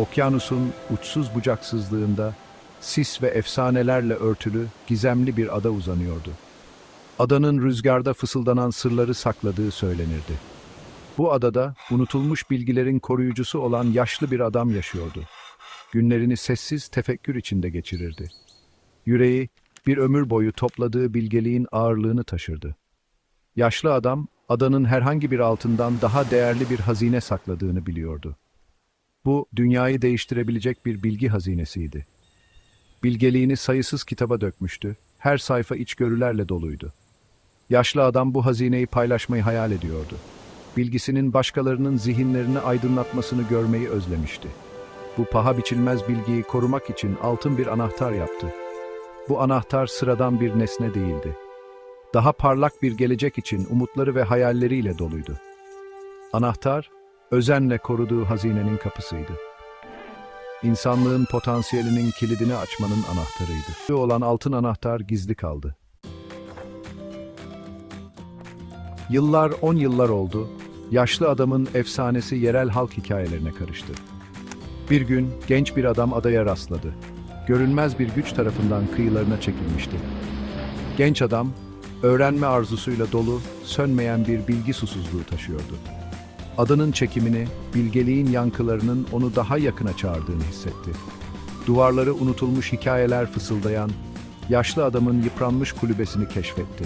okyanusun uçsuz bucaksızlığında sis ve efsanelerle örtülü gizemli bir ada uzanıyordu. Adanın rüzgarda fısıldanan sırları sakladığı söylenirdi. Bu adada unutulmuş bilgilerin koruyucusu olan yaşlı bir adam yaşıyordu. Günlerini sessiz tefekkür içinde geçirirdi. Yüreği bir ömür boyu topladığı bilgeliğin ağırlığını taşırdı. Yaşlı adam adanın herhangi bir altından daha değerli bir hazine sakladığını biliyordu. Bu dünyayı değiştirebilecek bir bilgi hazinesiydi. Bilgeliğini sayısız kitaba dökmüştü. Her sayfa içgörülerle doluydu. Yaşlı adam bu hazineyi paylaşmayı hayal ediyordu. Bilgisinin başkalarının zihinlerini aydınlatmasını görmeyi özlemişti. Bu paha biçilmez bilgiyi korumak için altın bir anahtar yaptı. Bu anahtar sıradan bir nesne değildi. Daha parlak bir gelecek için umutları ve hayalleriyle doluydu. Anahtar, özenle koruduğu hazinenin kapısıydı. İnsanlığın potansiyelinin kilidini açmanın anahtarıydı. Olan altın anahtar gizli kaldı. Yıllar on yıllar oldu, yaşlı adamın efsanesi yerel halk hikayelerine karıştı. Bir gün genç bir adam adaya rastladı. Görünmez bir güç tarafından kıyılarına çekilmişti. Genç adam, öğrenme arzusuyla dolu, sönmeyen bir bilgi susuzluğu taşıyordu. Adanın çekimini, bilgeliğin yankılarının onu daha yakına çağırdığını hissetti. Duvarları unutulmuş hikayeler fısıldayan, yaşlı adamın yıpranmış kulübesini keşfetti.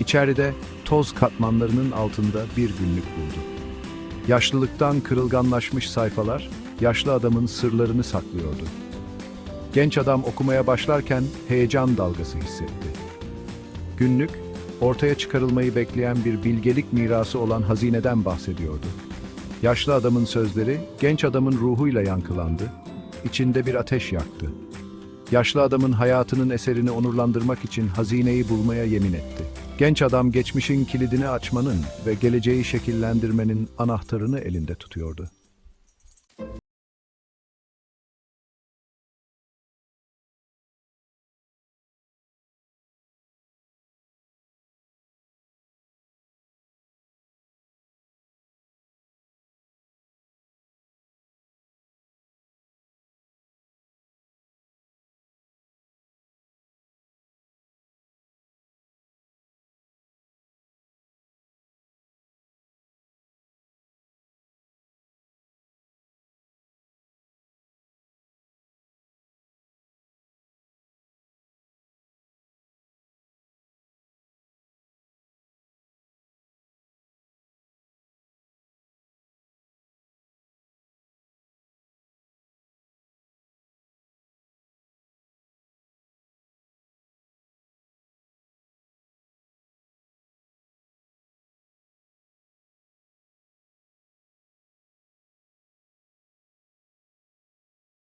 İçeride toz katmanlarının altında bir günlük buldu. Yaşlılıktan kırılganlaşmış sayfalar, yaşlı adamın sırlarını saklıyordu. Genç adam okumaya başlarken heyecan dalgası hissetti. Günlük, ortaya çıkarılmayı bekleyen bir bilgelik mirası olan hazineden bahsediyordu. Yaşlı adamın sözleri genç adamın ruhuyla yankılandı, içinde bir ateş yaktı. Yaşlı adamın hayatının eserini onurlandırmak için hazineyi bulmaya yemin etti. Genç adam geçmişin kilidini açmanın ve geleceği şekillendirmenin anahtarını elinde tutuyordu.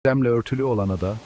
Demle örtülü olan ada,